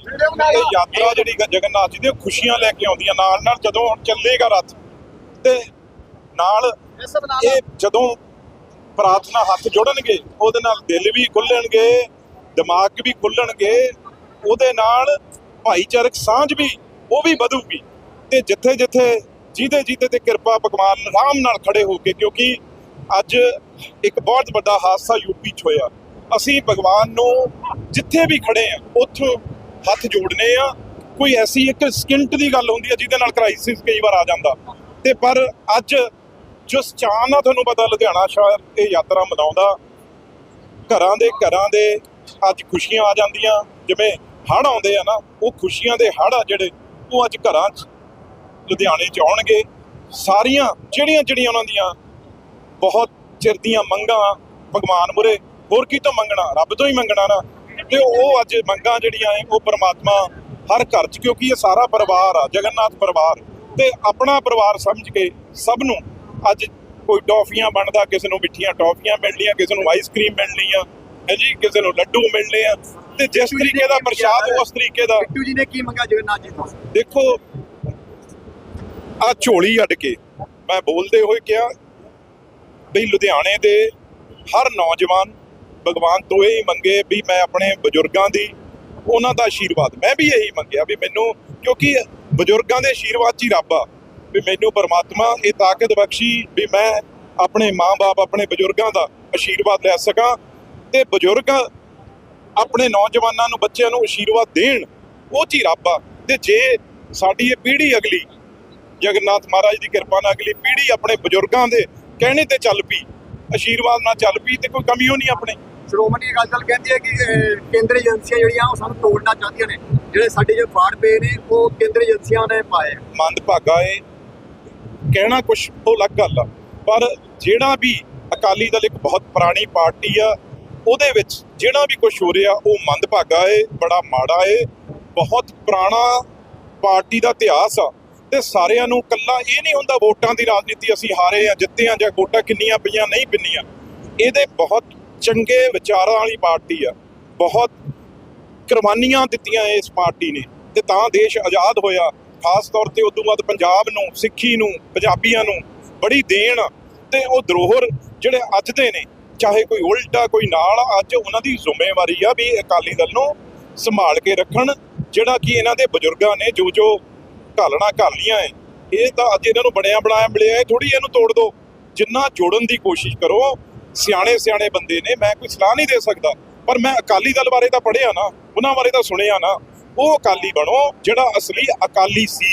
ਇਹ ਯਾਤਰਾ ਜਿਹੜੀ ਜਗਨਨਾਥ ਜੀ ਦੀ ਖੁਸ਼ੀਆਂ ਲੈ ਕੇ ਆਉਂਦੀਆਂ ਨਾਲ ਨਾਲ ਜਦੋਂ ਹੁਣ ਚੱਲੇਗਾ ਰੱਥ ਤੇ ਨਾਲ ਇਹ ਜਦੋਂ ਪ੍ਰਾਰਥਨਾ ਹੱਥ ਜੋੜਨਗੇ ਉਹਦੇ ਨਾਲ ਦਿਲ ਵੀ ਖੁੱਲਣਗੇ ਦਿਮਾਗ ਵੀ ਖੁੱਲਣਗੇ ਉਹਦੇ ਨਾਲ ਭਾਈਚਾਰਕ ਸਾਂਝ ਵੀ ਉਹ ਵੀ ਵਧੂਗੀ। ਤੇ ਜਿੱਥੇ ਜਿੱਥੇ ਜਿਹਦੇ ਜਿਹਦੇ ਤੇ ਕਿਰਪਾ ਭਗਵਾਨ ਆਰਾਮ ਨਾਲ ਖੜੇ ਹੋ ਕੇ ਕਿਉਂਕਿ ਅੱਜ ਇੱਕ ਬਹੁਤ ਵੱਡਾ ਹਾਦਸਾ ਯੂਪੀ 'ਚ ਹੋਇਆ। ਅਸੀਂ ਭਗਵਾਨ ਨੂੰ ਜਿੱਥੇ ਵੀ ਖੜੇ ਆ ਉੱਥੋਂ ਹੱਥ ਜੋੜਨੇ ਆ। ਕੋਈ ਐਸੀ ਇੱਕ ਸਕਿੰਟ ਦੀ ਗੱਲ ਹੁੰਦੀ ਹੈ ਜਿਹਦੇ ਨਾਲ ਕ੍ਰਾਈਸਿਸ ਕਈ ਵਾਰ ਆ ਜਾਂਦਾ। ਤੇ ਪਰ ਅੱਜ ਜੋ ਚਾਹ ਨਾਲ ਤੁਹਾਨੂੰ ਪਤਾ ਲੁਧਿਆਣਾ ਸ਼ਹਿਰ ਇਹ ਯਾਤਰਾ ਮਨਾਉਂਦਾ, ਘਰਾਂ ਦੇ ਘਰਾਂ ਦੇ ਅੱਜ ਖੁਸ਼ੀਆਂ ਆ ਜਾਂਦੀਆਂ। ਜਿਵੇਂ ਹੜ੍ਹ ਆਉਂਦੇ ਆ ਨਾ, ਉਹ ਖੁਸ਼ੀਆਂ ਦੇ ਹੜ੍ਹ ਆ ਜਿਹੜੇ, ਉਹ ਅੱਜ ਘਰਾਂ 'ਚ ਲੁਧਿਆਣੇ 'ਚ ਆਉਣਗੇ। ਸਾਰੀਆਂ, ਜਿਹੜੀਆਂ ਜਿਹੜੀਆਂ ਉਹਨਾਂ ਦੀਆਂ ਬਹੁਤ ਚਿਰ ਦੀਆਂ ਮੰਗਾਂ, ਭਗਵਾਨ ਮੁਰੇ, ਹੋਰ ਕੀ ਤੋਂ ਮੰਗਣਾ? ਰੱਬ ਤੋਂ ਹੀ ਮੰਗਣਾ ਨਾ। ਤੇ ਉਹ ਅੱਜ ਮੰਗਾਂ ਜਿਹੜੀਆਂ ਐ ਉਹ ਪ੍ਰਮਾਤਮਾ ਹਰ ਘਰ 'ਚ ਕਿਉਂਕਿ ਇਹ ਸਾਰਾ ਪਰਿਵਾਰ ਆ ਜਗਨਨਾਥ ਪਰਿਵਾਰ। ਤੇ ਆਪਣਾ ਪਰਿਵਾਰ ਸਮਝ ਕੇ ਸਭ ਨੂੰ ਅੱਜ ਕੋਈ ਟੌਫੀਆਂ ਬਣਦਾ ਕਿਸੇ ਨੂੰ ਮਿੱਠੀਆਂ ਟੌਫੀਆਂ ਮਿਲਣੀਆਂ ਕਿਸੇ ਨੂੰ ਆਈਸਕ੍ਰੀਮ ਮਿਲਣੀ ਆ ਹੈ ਜੀ ਕਿਸੇ ਨੂੰ ਲੱਡੂ ਮਿਲਣੇ ਆ। ਤੇ ਜਿਸ ਤਰੀਕੇ ਦਾ ਪ੍ਰਸ਼ਾਦ ਉਸ ਤਰੀਕੇ ਦਾ ਬਿੱਟੂ ਜੀ ਨੇ ਕੀ ਮੰਗਾ ਜਗਨਨਾਥ ਜੀ ਤੋਂ? ਦੇਖੋ ਆ ਝੋਲੀ ਅੱਡ ਕੇ ਮੈਂ ਬੋਲਦੇ ਹੋਏ ਕਿਹਾ ਵੀ ਲੁਧਿਆਣੇ ਦੇ ਹਰ ਨੌਜਵਾਨ ਭਗਵਾਨ ਤੋਂ ਇਹ ਹੀ ਮੰਗੇ ਵੀ ਮੈਂ ਆਪਣੇ ਬਜ਼ੁਰਗਾਂ ਦੀ ਉਹਨਾਂ ਦਾ ਆਸ਼ੀਰਵਾਦ ਮੈਂ ਵੀ ਇਹੀ ਮੰਗਿਆ ਵੀ ਮੈਨੂੰ, ਕਿਉਂਕਿ ਬਜ਼ੁਰਗਾਂ ਦੇ ਆਸ਼ੀਰਵਾਦ 'ਚ ਹੀ ਰੱਬ ਆ, ਵੀ ਮੈਨੂੰ ਪਰਮਾਤਮਾ ਇਹ ਤਾਕਤ ਬਖਸ਼ੀ ਵੀ ਮੈਂ ਆਪਣੇ ਮਾਂ-ਬਾਪ, ਆਪਣੇ ਬਜ਼ੁਰਗਾਂ ਦਾ ਆਸ਼ੀਰਵਾਦ ਲੈ ਸਕਾਂ ਤੇ ਬਜ਼ੁਰਗ ਆਪਣੇ ਨੌਜਵਾਨਾਂ ਨੂੰ, ਬੱਚਿਆਂ ਨੂੰ ਆਸ਼ੀਰਵਾਦ ਦੇਣ, ਉਹ 'ਚ ਹੀ ਰੱਬ ਆ। ਤੇ ਜੇ ਸਾਡੀ ਇਹ ਪੀੜ੍ਹੀ ਅਗਲੀ, ਜਗਨਨਾਥ ਮਹਾਰਾਜ ਦੀ ਕਿਰਪਾ ਨਾਲ ਅਗਲੀ ਪੀੜ੍ਹੀ ਆਪਣੇ ਬਜ਼ੁਰਗਾਂ ਦੇ ਕਹਿਣੇ ਤੇ ਚੱਲ ਪਈ ਆਸ਼ੀਰਵਾਦ ਨਾਲ ਚੱਲ ਪਈ ਤੇ ਕੋਈ ਕਮੀ ਹੋ ਨਹੀਂ ਆਪਣੇ? ਸ਼੍ਰੋਮਣੀ ਅਕਾਲੀ ਦਲ ਕਹਿੰਦੀ ਹੈ ਕਿ ਅਹ, ਕੇਂਦਰੀ ਏਜੰਸੀਆਂ ਜਿਹੜੀਆਂ ਉਹ ਸਾਨੂੰ ਤੋੜਨਾ ਚਾਹੁੰਦੀਆਂ ਨੇ। ਜਿਹੜੇ ਸਾਡੇ ਜੋ ਫਾੜ ਪਏ ਨੇ ਉਹ ਕੇਂਦਰੀ ਏਜੰਸੀਆਂ ਨੇ ਪਾਏ ਮੰਦ ਭਾਗਾ ਏ। ਕਹਿਣਾ ਕੁਛ ਉਹ ਅਲੱਗ ਗੱਲ ਆ। ਪਰ ਜਿਹੜਾ ਵੀ ਅਕਾਲੀ ਦਲ ਇੱਕ ਬਹੁਤ ਪੁਰਾਣੀ ਪਾਰਟੀ ਆ ਉਹਦੇ ਵਿੱਚ ਜਿਹੜਾ ਵੀ ਕੁਝ ਹੋ ਰਿਹਾ ਉਹ ਮੰਦ ਭਾਗਾ ਏ ਬੜਾ ਮਾੜਾ ਏ। ਬਹੁਤ ਪੁਰਾਣਾ ਪਾਰਟੀ ਦਾ ਇਤਿਹਾਸ ਆ। ਤੇ ਸਾਰਿਆਂ ਨੂੰ ਕੱਲਾ ਇਹ ਨਹੀਂ ਹੁੰਦਾ ਵੋਟਾਂ ਦੀ ਰਾਜਨੀਤੀ ਅਸੀਂ ਹਾਰੇ ਆ ਜਿੱਤੇ ਆ ਜਾਂ ਵੋਟਾਂ ਕਿੰਨੀਆਂ ਪਈਆਂ ਨਹੀਂ ਪਿੰਨੀਆਂ। ਇਹਦੇ ਬਹੁਤ ਚੰਗੇ ਵਿਚਾਰਾਂ ਵਾਲੀ ਪਾਰਟੀ ਆ। ਬਹੁਤ ਕੁਰਬਾਨੀਆਂ ਦਿੱਤੀਆਂ ਇਸ ਪਾਰਟੀ ਨੇ ਤੇ ਤਾਂ ਦੇਸ਼ ਆਜ਼ਾਦ ਹੋਇਆ। ਖਾਸ ਤੌਰ ਤੇ ਉਦੋਂ ਬਾਅਦ ਪੰਜਾਬ ਨੂੰ, ਸਿੱਖੀ ਨੂੰ, ਪੰਜਾਬੀਆਂ ਨੂੰ ਬੜੀ ਦੇਣ ਤੇ ਉਹ ਧਰੋਹਰ ਜਿਹੜੇ ਅੱਜ ਦੇ ਨੇ, ਚਾਹੇ ਕੋਈ ਉਲਟਾ ਕੋਈ ਨਾਲ, ਅੱਜ ਉਹਨਾਂ ਦੀ ਜ਼ਿੰਮੇਵਾਰੀ ਆ ਵੀ ਅਕਾਲੀ ਦਲ ਨੂੰ ਸੰਭਾਲ ਕੇ ਰੱਖਣ, ਜਿਹੜਾ ਕਿ ਇਹਨਾਂ ਦੇ ਬਜ਼ੁਰਗਾਂ ਨੇ ਜੋ ਜੋ ਘਾਲਣਾ ਘਾਲੀਆਂ ਹੈ ਇਹ ਤਾਂ ਅੱਜ ਇਹਨਾਂ ਨੂੰ ਬਣਿਆ ਬਣਾਇਆ ਮਿਲਿਆ ਥੋੜੀ ਇਹਨੂੰ ਤੋੜ ਦਿਓ ਜਿੰਨਾ ਜੋੜਨ ਦੀ ਕੋਸ਼ਿਸ਼ ਕਰੋ ਸਿਆਣੇ ਸਿਆਣੇ ਬੰਦੇ ਨੇ ਮੈਂ ਕੋਈ ਸਲਾਹ ਨਹੀਂ ਦੇ ਸਕਦਾ। ਪਰ ਮੈਂ ਅਕਾਲੀ ਦਲ ਬਾਰੇ ਤਾਂ ਪੜ੍ਹਿਆ ਨਾ ਉਹਨਾਂ ਬਾਰੇ ਤਾਂ ਸੁਣਿਆ ਨਾ। ਉਹ ਅਕਾਲੀ ਬਣੋ ਜਿਹੜਾ ਅਸਲੀ ਅਕਾਲੀ ਸੀ।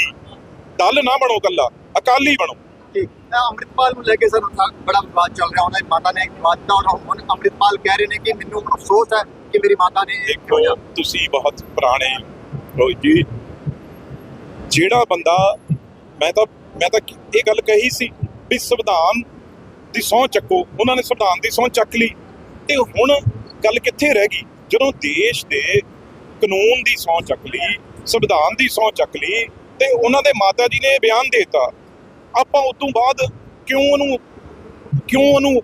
ਦਲ ਨਾ ਬਣੋ ਕੱਲਾ ਅਕਾਲੀ ਬਣੋ। ਕਿ ਇਹ ਅੰਮ੍ਰਿਤਪਾਲ ਨੂੰ ਲੈ ਕੇ ਸਰ ਬੜਾ ਵਿਵਾਦ ਚੱਲ ਰਿਹਾ ਉਹਨਾਂ ਦੀ ਮਾਤਾ ਨੇ ਮਾਤਾ ਔਰ ਹੁਣ ਅੰਮ੍ਰਿਤਪਾਲ ਕਹਿ ਰਹੇ ਨੇ ਕਿ ਮੈਨੂੰ ਹੁਣ ਅਫਸੋਸ ਹੈ ਕਿ ਮੇਰੀ ਮਾਤਾ ਨੇ ਇਹ ਦੇਖੋ ਤੁਸੀਂ ਬਹੁਤ ਪੁਰਾਣੇ ਰੋਹਿਤ ਜੀ। ਜਿਹੜਾ ਬੰਦਾ ਮੈਂ ਤਾਂ ਮੈਂ ਤਾਂ ਇਹ ਗੱਲ ਕਹੀ ਸੀ ਵੀ ਸੰਵਿਧਾਨ ਦੀ ਸਹੁੰ ਚੱਕੋ, ਉਹਨਾਂ ਨੇ ਸੰਵਿਧਾਨ ਦੀ ਸਹੁੰ ਚੱਕ ਲਈ। ਤੇ ਹੁਣ ਗੱਲ ਕਿੱਥੇ ਰਹਿ ਗਈ? ਜਦੋਂ ਦੇਸ਼ ਦੇ ਕਾਨੂੰਨ ਦੀ ਸਹੁੰ ਚੱਕ ਲਈ, ਸੰਵਿਧਾਨ ਦੀ ਸਹੁੰ ਚੱਕ ਲਈ, ਤੇ ਉਹਨਾਂ ਦੇ ਮਾਤਾ ਜੀ ਨੇ ਇਹ ਬਿਆਨ ਦੇਤਾ। ਆਪਾਂ ਉਸ ਤੋਂ ਬਾਅਦ ਕਿਉਂ ਉਹਨੂੰ ਕਿਉਂ ਉਹਨੂੰ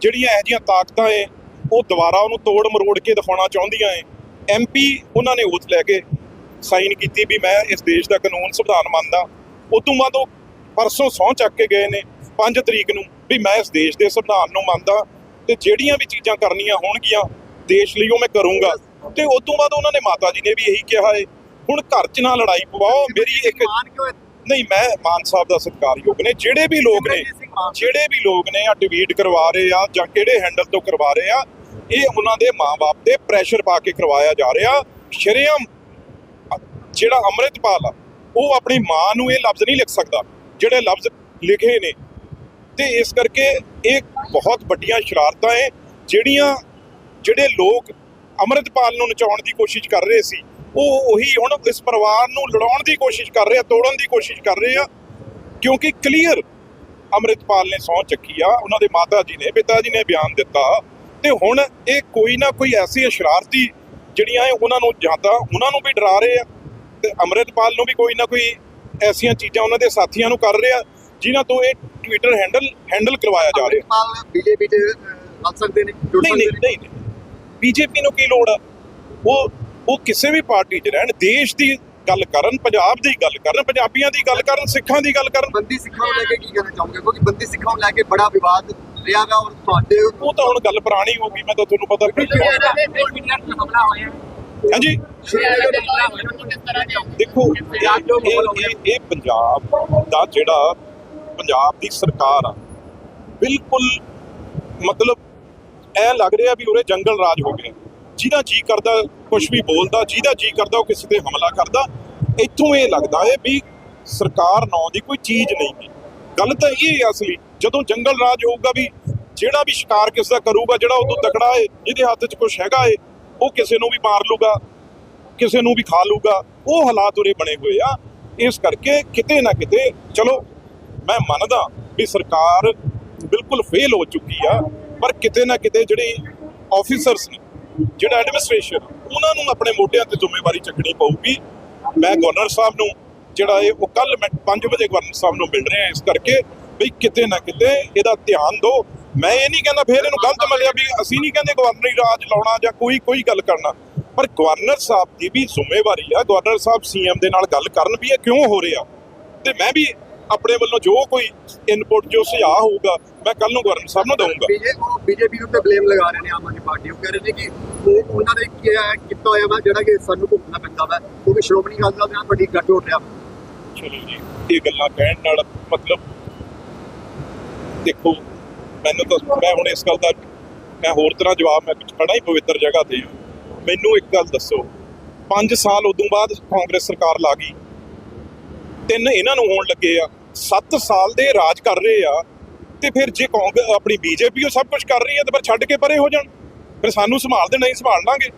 ਜਿਹੜੀਆਂ ਇਹੋ ਜਿਹੀਆਂ ਤਾਕਤਾਂ ਏ, ਉਹ ਦੁਬਾਰਾ ਉਹਨੂੰ ਤੋੜ ਮਰੋੜ ਕੇ ਦਿਖਾਉਣਾ ਚਾਹੁੰਦੀਆਂ ਏ? ਐਮਪੀ ਉਹਨਾਂ ਨੇ ਉਸ ਲੈ ਕੇ ਸਾਈਨ ਕੀਤੀ ਵੀ ਮੈਂ ਇਸ ਦੇਸ਼ ਦਾ ਕਾਨੂੰਨ ਸੰਵਿਧਾਨ ਮੰਨਦਾ। ਉਸ ਤੋਂ ਬਾਅਦ ਉਹ ਪਰਸੋਂ ਸਹੁੰ ਚੱਕ ਕੇ ਗਏ ਨੇ 5 ਤਰੀਕ ਨੂੰ। ਵੀ ਮੈਂ ਇਸ ਦੇਸ਼ ਦੇ ਸੰਵਿਧਾਨ ਨੂੰ ਮੰਨਦਾ ਤੇ ਜਿਹੜੀਆਂ ਵੀ ਚੀਜ਼ਾਂ ਕਰਨੀਆਂ ਹੋਣਗੀਆਂ ਦੇਸ਼ ਲਈ ਉਹ ਮੈਂ ਕਰੂੰਗਾ ਤੇ ਉਸ ਤੋਂ ਬਾਅਦ ਉਹਨਾਂ ਨੇ ਮਾਤਾ ਜੀ ਨੇ ਵੀ ਇਹੀ ਕਿਹਾ ਏ ਹੁਣ ਘਰ 'ਚ ਨਾ ਲੜਾਈ ਪਵਾਓ ਮੇਰੀ ਇੱਕ? ਨਹੀਂ ਮੈਂ ਮਾਨ ਸਾਹਿਬ ਦਾ ਸਤਿਕਾਰਯੋਗ ਨੇ ਜਿਹੜੇ ਵੀ ਲੋਕ ਨੇ। ਜਿਹੜੇ ਵੀ ਲੋਕ ਨੇ ਆ ਡਿਵੀਟ ਕਰਵਾ ਰਹੇ ਆ ਜਾਂ ਕਿਹੜੇ ਹੈਂਡਲ ਤੋਂ ਕਰਵਾ ਰਹੇ ਆ ਇਹ ਉਹਨਾਂ ਦੇ ਮਾਪੇ ਤੇ ਪ੍ਰੈਸ਼ਰ ਪਾ ਕੇ ਕਰਵਾਇਆ ਜਾ ਰਿਹਾ ਸ਼ਰੇਆਮ ਜਿਹੜਾ ਅੰਮ੍ਰਿਤਪਾਲ ਆ ਉਹ ਆਪਣੀ ਮਾਂ ਨੂੰ ਇਹ ਲਫ਼ਜ਼ ਨਹੀਂ ਲਿਖ ਸਕਦਾ ਜਿਹੜੇ ਲਫ਼ਜ਼ ਲਿਖੇ ਨੇ ਤੇ ਇਸ ਕਰਕੇ ਇਹ ਬਹੁਤ ਵੱਡੀਆਂ ਸ਼ਰਾਰਤਾਂ ਏ ਜਿਹੜੀਆਂ ਜਿਹੜੇ ਲੋਕ ਅੰਮ੍ਰਿਤਪਾਲ ਨੂੰ ਨਚਾਉਣ ਦੀ ਕੋਸ਼ਿਸ਼ ਕਰ ਰਹੇ ਸੀ, ਉਹ ਉਹੀ ਹੁਣ ਇਸ ਪਰਿਵਾਰ ਨੂੰ ਲੜਾਉਣ ਦੀ ਕੋਸ਼ਿਸ਼ ਕਰ ਰਹੇ ਆ, ਤੋੜਨ ਦੀ ਕੋਸ਼ਿਸ਼ ਕਰ ਰਹੇ ਆ, ਕਿਉਂਕਿ ਕਲੀਅਰ ਅੰਮ੍ਰਿਤਪਾਲ ਨੇ ਸਹੁੰ ਚੱਕੀ ਆ, ਉਹਨਾਂ ਦੇ ਮਾਤਾ ਜੀ ਨੇ, ਪਿਤਾ ਜੀ ਨੇ ਬਿਆਨ ਦਿੱਤਾ, ਤੇ ਹੁਣ ਇਹ ਕੋਈ ਨਾ ਕੋਈ ਐਸੀ ਸ਼ਰਾਰਤੀ ਜਿਹੜੀਆਂ ਇਹ ਉਹਨਾਂ ਨੂੰ ਜ਼ਿਆਦਾ ਉਹਨਾਂ ਨੂੰ ਵੀ ਡਰਾ ਰਹੇ ਆ, ਤੇ ਅੰਮ੍ਰਿਤਪਾਲ ਨੂੰ ਵੀ ਕੋਈ ਨਾ ਕੋਈ ਐਸੀਆਂ ਚੀਜ਼ਾਂ ਉਹਨਾਂ ਦੇ ਸਾਥੀਆਂ ਨੂੰ ਕਰ ਰਹੇ ਆ ਜਿਨ੍ਹਾਂ ਤੋਂ ਇਹ ਟਵਿੱਟਰ ਹੈਂਡਲ ਹੈਂਡਲ ਕਰਵਾਇਆ ਜਾ ਰਿਹਾ ਬੀਜੇਪੀ ਦੇ ਲੱਗ ਸਕਦੇ ਨੇ ਜੁੜ ਨਹੀਂ ਸਕਦੇ ਨਹੀਂ ਨੇ ਨਹੀਂ ਬੀਜੇਪੀ ਨੂੰ ਕੀ ਲੋੜ ਆ ਉਹ ਉਹ ਕਿਸੇ ਵੀ ਪਾਰਟੀ 'ਚ ਰਹਿਣ ਦੇਸ਼ ਦੀ ਗੱਲ ਕਰਨ ਪੰਜਾਬ ਦੀ ਗੱਲ ਕਰਨ ਪੰਜਾਬੀਆਂ ਦੀ ਗੱਲ ਕਰਨ ਸਿੱਖਾਂ ਦੀ ਗੱਲ ਕਰਨ ਬੰਦੀ ਸਿੱਖਾਂ ਨੂੰ ਲੈ ਕੇ ਕੀ ਕਹਿਣਾ ਚਾਹੋਗੇ ਕਿਉਂਕਿ ਬੰਦੀ ਸਿੱਖਾਂ ਨੂੰ ਲੈ ਕੇ ਬੜਾ ਵਿਵਾਦ ਰਿਹਾ ਗਾ ਔਰ ਤੁਹਾਡੇ ਉਹ ਤਾਂ ਹੁਣ ਗੱਲ ਪੁਰਾਣੀ ਹੋ ਗਈ ਮੈਂ ਤਾਂ ਤੁਹਾਨੂੰ ਪਤਾ ਹਾਂਜੀ ਦੇਖੋ ਇਹ ਪੰਜਾਬ ਦਾ ਜਿਹੜਾ ਪੰਜਾਬ ਦੀ ਸਰਕਾਰ ਆ, ਬਿਲਕੁਲ ਮਤਲਬ ਐ ਲੱਗ ਰਿਹਾ ਵੀ ਉਰੇ ਜੰਗਲ ਰਾਜ ਹੋ ਗਿਆ ਜਿਹਦਾ ਜੀ ਕਰਦਾ ਕੁਝ ਵੀ ਬੋਲਦਾ, ਜਿਹਦਾ ਜੀ ਕਰਦਾ ਉਹ ਕਿਸੇ ਤੇ ਹਮਲਾ ਕਰਦਾ। ਇੱਥੋਂ ਇਹ ਲੱਗਦਾ ਹੈ ਵੀ ਸਰਕਾਰ ਨਾਂ ਦੀ ਕੋਈ ਚੀਜ਼ ਨਹੀਂ ਗੀ ਗੱਲ ਤਾਂ ਇਹ ਹੈ ਅਸਲੀ, ਜਦੋਂ ਜੰਗਲ ਰਾਜ ਹੋਊਗਾ ਵੀ ਜਿਹੜਾ ਵੀ ਸ਼ਿਕਾਰ ਕਿਸ ਦਾ ਕਰੂਗਾ, ਜਿਹੜਾ ਉਦੋਂ ਤਕੜਾ ਹੈ, ਜਿਹਦੇ ਹੱਥ 'ਚ ਕੁਝ ਹੈਗਾ ਏ ਉਹ ਕਿਸੇ ਨੂੰ ਵੀ ਮਾਰ ਲੂਗਾ, ਕਿਸੇ ਨੂੰ ਵੀ ਖਾ ਲੂਗਾ, ਉਹ ਹਾਲਾਤ ਉਰੇ ਬਣੇ ਹੋਏ ਆ। ਇਸ ਕਰਕੇ ਕਿਤੇ ਨਾ ਕਿਤੇ, ਚਲੋ ਮੈਂ ਮੰਨਦਾ ਵੀ ਸਰਕਾਰ ਬਿਲਕੁਲ ਫੇਲ ਹੋ ਚੁੱਕੀ ਆ, ਪਰ ਕਿਤੇ ਨਾ ਕਿਤੇ ਜਿਹੜੇ ਆਫੀਸਰਸ ਨੇ, ਜਿਹੜਾ ਐਡਮਿਨਿਸਟ੍ਰੇਸ਼ਨ ਉਹਨਾਂ ਨੂੰ ਆਪਣੇ ਮੋਢਿਆਂ ਤੇ ਜ਼ਿੰਮੇਵਾਰੀ ਚੱਕਣੀ ਪਊਗੀ। ਮੈਂ ਗਵਰਨਰ ਸਾਹਿਬ ਨੂੰ, ਜਿਹੜਾ ਇਹ ਉਹ ਕੱਲ ਮੈਂ 5 ਵਜੇ ਗਵਰਨਰ ਸਾਹਿਬ ਨੂੰ ਮਿਲ ਰਿਹਾ ਇਸ ਕਰਕੇ ਵੀ ਕਿਤੇ ਨਾ ਕਿਤੇ ਇਹਦਾ ਧਿਆਨ ਦਿਓ। ਮੈਂ ਇਹ ਨਹੀਂ ਕਹਿੰਦਾ ਫੇਰ ਇਹਨੂੰ ਗਲਤ ਮਿਲਿਆ ਵੀ ਅਸੀਂ ਨਹੀਂ ਕਹਿੰਦੇ ਗਵਰਨਰੀ ਰਾਜ ਲਾਉਣਾ ਜਾਂ ਕੋਈ ਕੋਈ ਗੱਲ ਕਰਨਾ। ਪਰ ਗਵਰਨਰ ਸਾਹਿਬ ਦੀ ਵੀ ਜ਼ਿੰਮੇਵਾਰੀ ਆ। ਗਵਰਨਰ ਸਾਹਿਬ ਸੀਐਮ ਦੇ ਨਾਲ ਗੱਲ ਕਰਨ ਵੀ ਇਹ ਕਿਉਂ ਹੋ ਰਿਹਾ? ਤੇ ਮੈਂ ਵੀ ਆਪਣੇ ਵੱਲੋਂ ਜੋ ਕੋਈ ਇਨਪੁਟ ਜੋ ਸੁਝਾਅ ਹੋਊਗਾ ਮੈਂ ਕੱਲ ਨੂੰ ਗਵਰਨਰ ਸਾਹਿਬ ਨੂੰ ਦਊਂਗਾ। ਬੀਜੇਪੀ ਨੂੰ ਤੇ ਬਲੇਮ ਲਗਾ ਰਹੇ ਨੇ ਆਮ ਆਦਮੀ ਪਾਰਟੀ। ਉਹ ਕਹਿ ਰਹੇ ਨੇ ਕਿ ਉਹ ਉਹਨਾਂ ਨੇ ਕੀ ਕੀਤਾ ਹੋਇਆ ਵਾ ਜਿਹੜਾ ਕਿ ਸਾਨੂੰ ਭੁਗਤਣਾ ਪੈਂਦਾ ਵਾ। ਕਿਉਂਕਿ ਸ਼੍ਰੋਮਣੀ ਅਕਾਲੀ ਦਲ ਦੇ ਨਾਲ ਵੱਡੀ ਗੱਠ ਹੋ ਰਿਹਾ ਚਲੋ ਜੀ ਇਹ ਗੱਲਾਂ ਕਹਿਣ ਨਾਲ ਮਤਲਬ ਦੇਖੋ ਮੈਨੂੰ ਤਾਂ ਮੈਂ ਹੁਣ ਇਸ ਗੱਲ ਦਾ ਮੈਂ ਹੋਰ ਤਰ੍ਹਾਂ ਜਵਾਬ ਮੈਂ ਖੜਾ ਹੀ ਪਵਿੱਤਰ ਜਗ੍ਹਾ ਤੇ। ਮੈਨੂੰ ਇੱਕ ਗੱਲ ਦੱਸੋ 5 ਸਾਲ ਉਦੋਂ ਬਾਅਦ ਕਾਂਗਰਸ ਸਰਕਾਰ ਲਾ ਗਈ? ਤਿੰਨ ਇਹਨਾਂ ਨੂੰ ਹੋਣ ਲੱਗੇ ਆ। 7 ਸਾਲ ਦੇ ਰਾਜ ਕਰ ਰਹੇ ਆ, ਤੇ ਫਿਰ ਜੇ ਕਾਂਗਰਸ ਆਪਣੀ ਬੀਜੇਪੀ ਉਹ ਸਭ ਕੁਝ ਕਰ ਰਹੀ ਹੈ, ਤੇ ਫਿਰ ਛੱਡ ਕੇ ਪਰੇ ਹੋ ਜਾਣ। ਫਿਰ ਸਾਨੂੰ ਸੰਭਾਲਦੇ ਨਹੀਂ, ਸੰਭਾਲ ਲਾਂਗੇ।